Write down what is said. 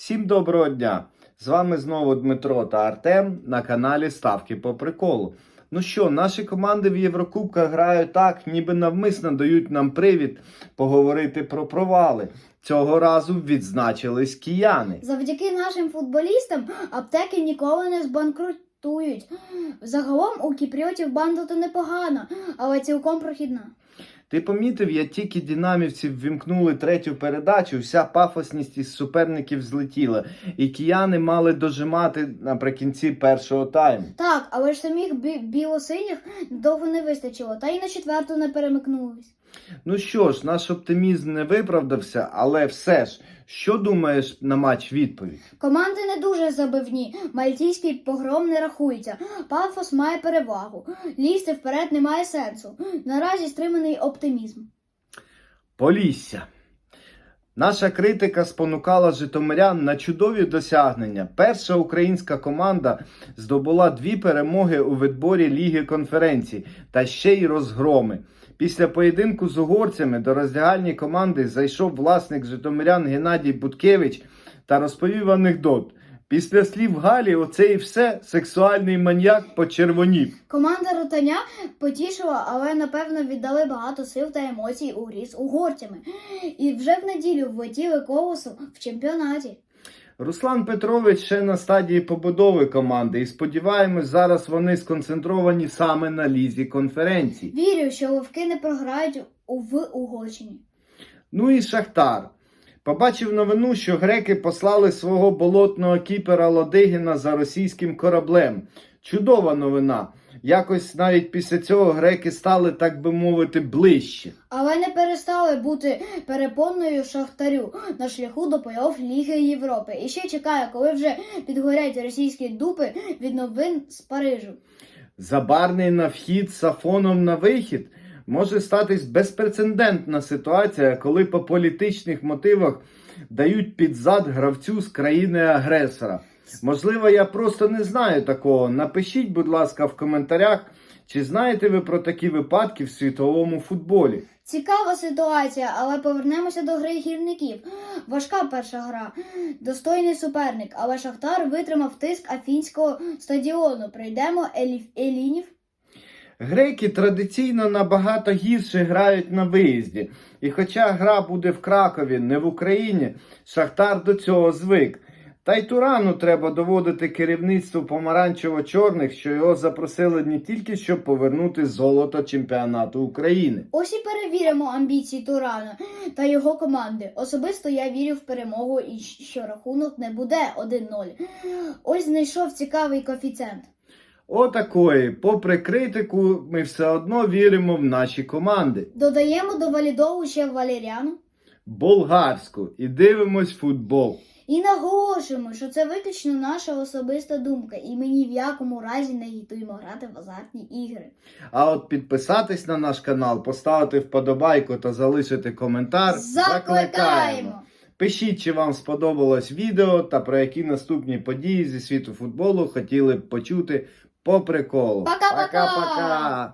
Всім доброго дня! З вами знову Дмитро та Артем на каналі Ставки по приколу. Ну що, наші команди в Єврокубках грають так, ніби навмисно дають нам привід поговорити про провали. Цього разу відзначились кияни. Завдяки нашим футболістам аптеки ніколи не збанкрутують. Загалом у кіпріотів банда то непогано, але цілком прохідна. Ти помітив, як тільки динамівці ввімкнули третю передачу, вся пафосність із суперників злетіла, і кияни мали дожимати наприкінці першого тайму. Так, але ж самих бі- білосиніх довго не вистачило, та й на четверту не перемикнулись. Ну що ж, наш оптимізм не виправдався, але все ж, що думаєш на матч відповідь? Команди не дуже забивні. Мальтійський погром не рахується. Пафос має перевагу. Лізти вперед немає сенсу. Наразі стриманий оптимізм. Полісся. Наша критика спонукала житомирян на чудові досягнення. Перша українська команда здобула дві перемоги у відборі Ліги конференцій та ще й розгроми. Після поєдинку з угорцями до роздягальні команди зайшов власник житомирян Геннадій Буткевич та розповів анекдот. Після слів Галі, оце і все, сексуальний маньяк почервонів. Команда Ротаня потішила, але напевно віддали багато сил та емоцій у грі угорцями. І вже в неділю влетіли колосу в чемпіонаті. Руслан Петрович ще на стадії побудови команди, і сподіваємось, зараз вони сконцентровані саме на лізі конференцій. Вірю, що ловки не програють у в Угорщині. Ну і Шахтар. Побачив новину, що греки послали свого болотного кіпера Лодигіна за російським кораблем. Чудова новина. Якось навіть після цього греки стали, так би мовити, ближче. Але не перестали бути перепонною шахтарю на шляху до плей-офф Ліги Європи. І ще чекає, коли вже підгорять російські дупи від новин з Парижу. Забарний на вхід, сафоном на вихід. Може статись безпрецедентна ситуація, коли по політичних мотивах дають під зад гравцю з країни-агресора. Можливо, я просто не знаю такого. Напишіть, будь ласка, в коментарях, чи знаєте ви про такі випадки в світовому футболі. Цікава ситуація, але повернемося до гри гірників. Важка перша гра, достойний суперник, але Шахтар витримав тиск афінського стадіону. Прийдемо Еліф Елінів. Греки традиційно набагато гірше грають на виїзді. І хоча гра буде в Кракові, не в Україні, Шахтар до цього звик. Та й Турану треба доводити керівництву помаранчево-чорних, що його запросили не тільки щоб повернути золото чемпіонату України. Ось і перевіримо амбіції Турана та його команди. Особисто я вірю в перемогу і що рахунок не буде 1-0. Ось знайшов цікавий коефіцієнт. Отакої, попри критику, ми все одно віримо в наші команди. Додаємо до валідову ще Валеріану. Болгарську і дивимось футбол. І наголошуємо, що це виключно наша особиста думка, і ми ні в якому разі не агітуємо грати в азартні ігри. А от підписатись на наш канал, поставити вподобайку та залишити коментар. Закликаємо! Пишіть, чи вам сподобалось відео та про які наступні події зі світу футболу хотіли б почути по приколу. Пока-пока! Пока-пока!